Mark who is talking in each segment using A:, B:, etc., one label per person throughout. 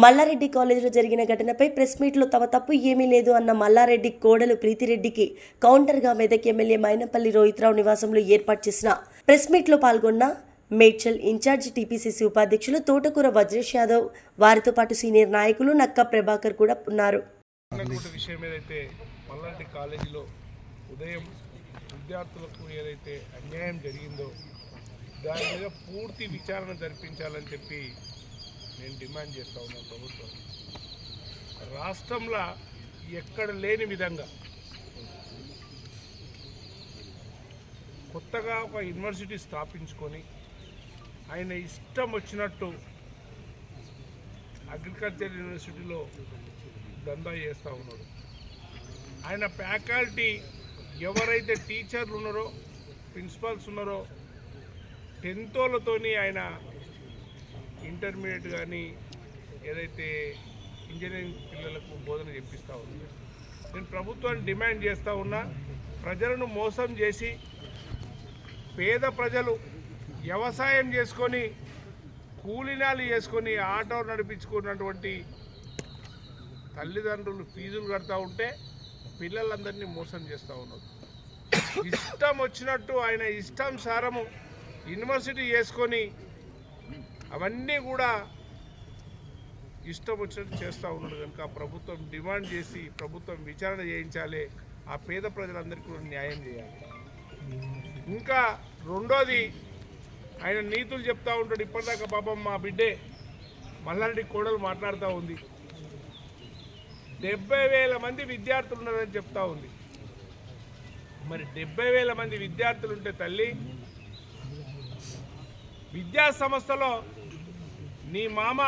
A: మల్లారెడ్డి కాలేజీలో జరిగిన ఘటనపై ప్రెస్ మీట్లో తమ తప్పు ఏమీ లేదు అన్న మల్లారెడ్డి కోడలు ప్రీతిరెడ్డికి కౌంటర్గా మెదక్ ఎమ్మెల్యే మైనపల్లి రోహిత్రావు నివాసంలో ఏర్పాటు చేసిన ప్రెస్ మీట్లో పాల్గొన్న మేడ్చల్ ఇన్ఛార్జ్ టీపీసీసీ ఉపాధ్యక్షులు తోటకూర వజ్రేష్ యాదవ్ వారితో పాటు సీనియర్ నాయకులు నక్క ప్రభాకర్ కూడా ఉన్నారు.
B: విషయం ఏదైతే మల్లారెడ్డి కాలేజీలో ఉదయం విద్యార్థులకు ఏదైతే అన్యాయం జరిగిందో దాని మీద పూర్తి విచారణ జరిపించాలని చెప్పి నేను డిమాండ్ చేస్తా ఉన్నాను ప్రభుత్వం. రాష్ట్రంలో ఎక్కడ లేని విధంగా కొత్తగా ఒక యూనివర్సిటీ స్థాపించుకొని ఆయన ఇష్టం వచ్చినట్టు అగ్రికల్చర్ యూనివర్సిటీలో దందా చేస్తూ ఉన్నాడు. ఆయన ఫ్యాకల్టీ ఎవరైతే టీచర్లు ఉన్నారో ప్రిన్సిపాల్స్ ఉన్నారో టెన్తోలతోని ఆయన ఇంటర్మీడియట్ కానీ ఏదైతే ఇంజనీరింగ్ పిల్లలకు బోధన చెప్పిస్తూ ఉంది నేను ప్రభుత్వాన్ని డిమాండ్ చేస్తూ ఉన్నా ప్రజలను మోసం చేసి పేద ప్రజలు వ్యవసాయం చేసుకొని కూలినాలు చేసుకొని ఆటో నడిపించుకున్నటువంటి తల్లిదండ్రులు ఫీజులు కడతా ఉంటే పిల్లలందరినీ మోసం చేస్తూ ఉన్నారు. ఇష్టం వచ్చినట్టు ఆయన ఇష్టానుసారము యూనివర్సిటీ చేసుకొని అవన్నీ కూడా ఇష్టం వచ్చినట్టు చేస్తూ ఉన్నాడు కనుక ప్రభుత్వం డిమాండ్ చేసి ప్రభుత్వం విచారణ చేయించాలి. ఆ పేద ప్రజలందరికీ కూడా న్యాయం చేయాలి. ఇంకా రెండోది ఆయన నీతులు చెప్తా ఉంటాడు. ఇప్పటిదాకా పాపం మా బిడ్డే మల్లారెడ్డి కోడలు మాట్లాడుతూ ఉంది. డెబ్బై వేల మంది విద్యార్థులు ఉన్నారని చెప్తా ఉంది. మరి డెబ్బై వేల మంది విద్యార్థులు ఉంటే తల్లి విద్యా సంస్థలో నీ మామ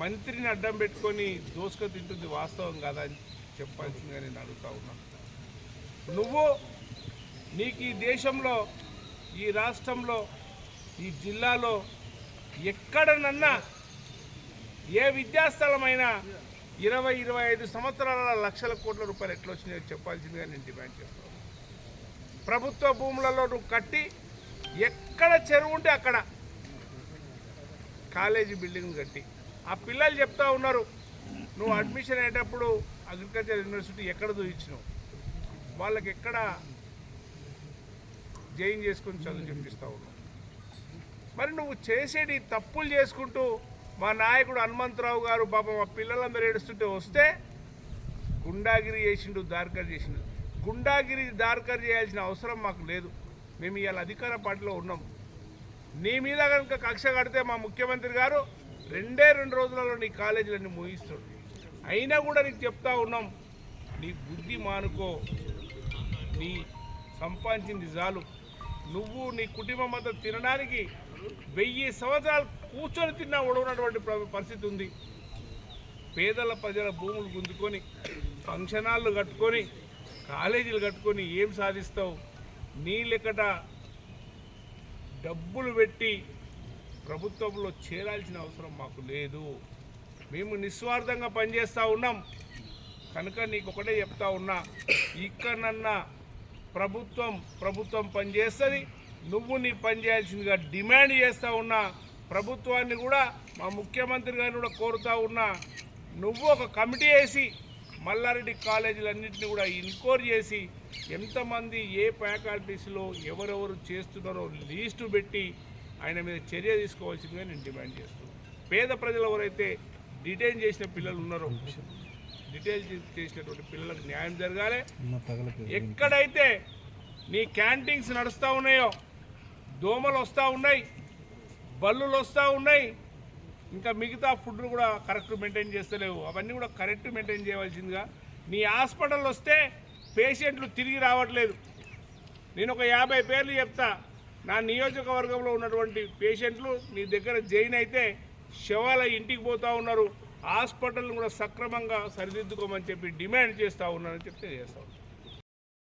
B: మంత్రిని అడ్డం పెట్టుకొని దోసుక తింటుంది వాస్తవం కాదా అని చెప్పాల్సిందిగా నేను అడుగుతా ఉన్నా. నువ్వు నీకు ఈ దేశంలో ఈ రాష్ట్రంలో ఈ జిల్లాలో ఎక్కడనన్నా ఏ విద్యాస్థలమైనా ఇరవై ఇరవై ఐదు సంవత్సరాల లక్షల కోట్ల రూపాయలు ఎట్లా వచ్చినాయో చెప్పాల్సిందిగా నేను డిమాండ్ చేస్తాను ప్రభుత్వ భూములలో నువ్వు కట్టి ఎక్కడ చెరువు ఉంటే అక్కడ కాలేజీ బిల్డింగ్ కట్టి. ఆ పిల్లలు చెప్తా ఉన్నారు నువ్వు అడ్మిషన్ అయ్యేటప్పుడు అగ్రికల్చర్ యూనివర్సిటీ ఎక్కడ చూపించినావు? వాళ్ళకి ఎక్కడ జైన్ చేసుకుని చదువు చెప్పిస్తూ ఉన్నావు? మరి నువ్వు చేసేటి తప్పులు చేసుకుంటూ మా నాయకుడు హనుమంతరావు గారు పాపం మా పిల్లలందరూ ఏడుస్తుంటే వస్తే గుండాగిరి చేసిండు దార్కర్ చేసిండు. గుండాగిరి దార్కర్ చేయాల్సిన అవసరం మాకు లేదు. మేము ఇవాళ అధికార పార్టీలో ఉన్నాం. నీ మీద కనుక కక్ష కడితే మా ముఖ్యమంత్రి గారు రెండే రెండు రోజులలో నీ కాలేజీలన్నీ ముగిస్తాడు. అయినా కూడా నీకు చెప్తా ఉన్నాం నీ బుద్ధి మానుకో. నీ సంపాదించింది చాలు. నువ్వు నీ కుటుంబం అంతా తినడానికి వెయ్యి సంవత్సరాలు కూర్చొని తిన్నా ఉడవనటువంటి పరిస్థితి ఉంది. పేదల ప్రజల భూములు గుంజుకొని ఫంక్షన్ హాళ్ళు కట్టుకొని కాలేజీలు కట్టుకొని ఏం సాధిస్తావు? నీ లెక్కట డబ్బులు పెట్టి ప్రభుత్వంలో చేరాల్సిన అవసరం మాకు లేదు. మేము నిస్వార్థంగా పనిచేస్తూ ఉన్నాం. కనుక నీకు ఒకటే చెప్తా ఉన్నా ఇక్కడనన్నా ప్రభుత్వం ప్రభుత్వం పనిచేస్తుంది నువ్వు నీ పని చేయాల్సిందిగా డిమాండ్ చేస్తూ ఉన్నా ప్రభుత్వాన్ని కూడా మా ముఖ్యమంత్రి గారిని కూడా కోరుతూ ఉన్నా నువ్వు ఒక కమిటీ వేసి మల్లారెడ్డి కాలేజీలన్నింటినీ కూడా ఇన్క్వైరీ చేసి ఎంతమంది ఏ ఫ్యాకల్టీస్లో ఎవరెవరు చేస్తున్నారో లీస్టు పెట్టి ఆయన మీద చర్య తీసుకోవాల్సిందిగా నేను డిమాండ్ చేస్తున్నాను. పేద ప్రజలు ఎవరైతే డిటైన్ చేసిన పిల్లలు ఉన్నారో డిటైన్ చేసినటువంటి పిల్లలకు న్యాయం జరగాలి. ఎక్కడైతే నీ క్యాంటీన్స్ నడుస్తూ ఉన్నాయో దోమలు వస్తూ ఉన్నాయి బల్లులు వస్తూ ఉన్నాయి ఇంకా మిగతా ఫుడ్ కూడా కరెక్ట్ మెయింటైన్ చేస్తలేవు. అవన్నీ కూడా కరెక్ట్ మెయింటైన్ చేయవలసిందిగా నీ హాస్పిటల్ వస్తే పేషెంట్లు తిరిగి రావట్లేదు. నేను ఒక యాభై పేర్లు చెప్తా. నా నియోజకవర్గంలో ఉన్నటువంటి పేషెంట్లు నీ దగ్గర జైన్ అయితే శవాల ఇంటికి పోతూ ఉన్నారు. హాస్పిటల్ కూడా సక్రమంగా సరిదిద్దుకోమని చెప్పి డిమాండ్ చేస్తూ ఉన్నానని చెప్తే చేస్తూ ఉన్నాను